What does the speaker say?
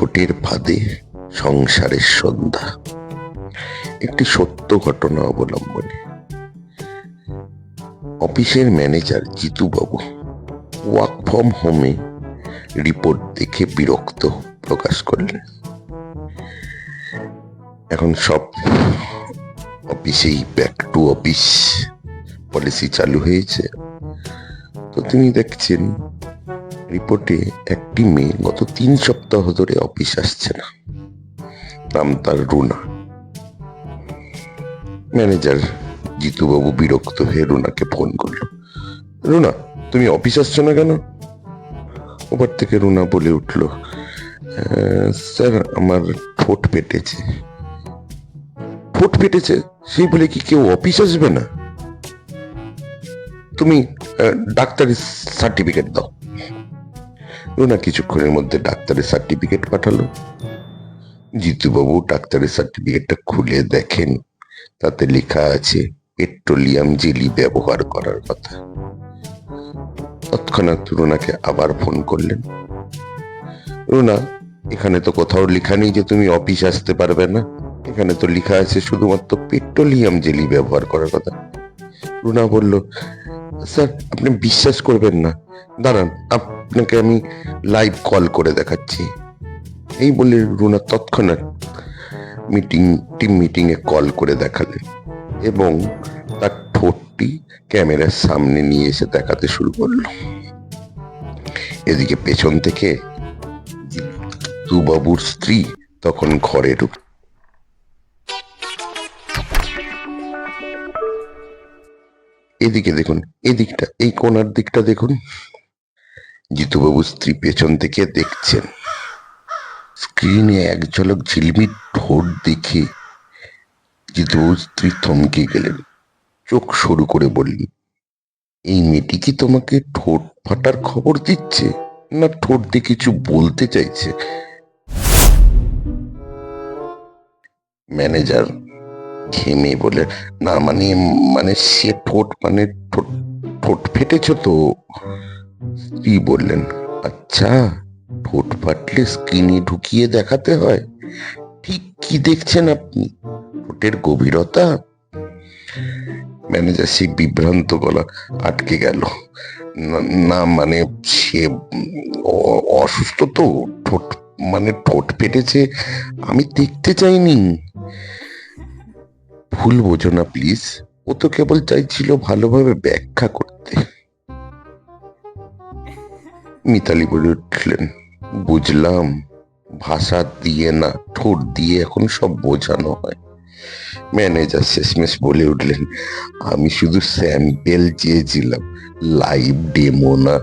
ঠোঁটের ফাঁদে সংসারের সন্ধ্যা। একটি সত্য ঘটনা অবলম্বনে। অফিসের ম্যানেজার জিতুবাবু ওয়ার্ক ফ্রম হোমে রিপোর্ট দেখে বিরক্ত প্রকাশ করলেন। এখন সব অফিসেই ব্যাক টু অফিস পলিসি চালু হয়েছে। তো তিনি দেখছেন রিপোর্টে একটি মেয়ে গত তিন সপ্তাহ ধরে অফিস আসছে না। নাম তার রুনা। ম্যানেজার জিতুবাবু বিরক্ত হয়ে রুনাকে ফোন করল। রুনা তুমি অফিস আসছো না কেন? ওপার থেকে রুনা বলে উঠল "আহ, স্যার আমার ঠোঁট পেটেছে। ঠোঁট পেটেছে? সেই বলে কি কেউ অফিস আসবে না? তুমি ডাক্তারের সার্টিফিকেট দাও। রুনা কিছুক্ষণের মধ্যে ডাক্তারের সার্টিফিকেট পাঠালো। জিতুবাবু ডাক্তারের সার্টিফিকেটটা খুলে দেখেন। তাতে লেখা আছে, পেট্রোলিয়াম জেলি ব্যবহার করার কথা। তৎক্ষণাৎ রুনাকে আবার ফোন করলেন। রুনা, এখানে তো কোথাও লেখা নেই যে তুমি অফিস আসতে পারবে না। এখানে তো লেখা আছে শুধুমাত্র পেট্রোলিয়াম জেলি ব্যবহার করার কথা। রুনা বলল স্যার, আপনি বিশ্বাস করবেন না। দাঁড়ান, আপনাকে আমি লাইভ কল করে দেখাচ্ছি। এই বলে রুনা তৎক্ষণাৎ মিটিং টিম মিটিং এ কল করে দেখালেন এবং তার ঠোঁটটি ক্যামেরার সামনে নিয়ে এসে দেখাতে শুরু করল। এদিকে পেছন থেকে দুবাবুর স্ত্রী তখন ঘরে ঢুক এদিকে দেখুন, এদিকটা, এই কোনার দিকটা দেখুন। জিতুবাবু স্ত্রী পেছন থেকে দেখছেন। স্ক্রিনে এক ঝলক ঝিলমিট ঠোঁট দেখে জিতুবাবু স্ত্রী থমকে গেলেন। চোখ সরু করে বললেন, এই মেয়েটি কি তোমাকে ঠোঁট ফাটার খবর দিচ্ছে? না ঠোঁট দিয়ে কিছু বলতে চাইছে? ম্যানেজার ঘেমে বলে, না মানে মানে সে ঠোঁট মানে ঠোঁট ফেটেছ তো। স্ত্রী বললেন আচ্ছা ঠোঁট ফাটলে স্ক্রিনে ঢুকিয়ে দেখাতে হয়। ঠিক কি দেখছেন আপনি? ঠোঁটের গভীরতা? ম্যানেজার সেই বিভ্রান্ত গলা আটকে গেল। না মানে সে অসুস্থ তো, ঠোঁট মানে ঠোঁট ফেটেছে, আমি দেখতে চাইনি। ভুল বোঝো না প্লিজ ও তো কেবল চাইছিল ভালোভাবে ব্যাখ্যা করতে। মিতালি বলে উঠলেন, বুঝলাম, ভাষা দিয়ে না, ঠোঁট দিয়ে এখন সব বোঝানো হয়। ম্যানেজার শেষমেশ বলে উঠলেন, আমি শুধু স্যাম্পেল চেয়েছিলাম, লাইভ ডেমো না।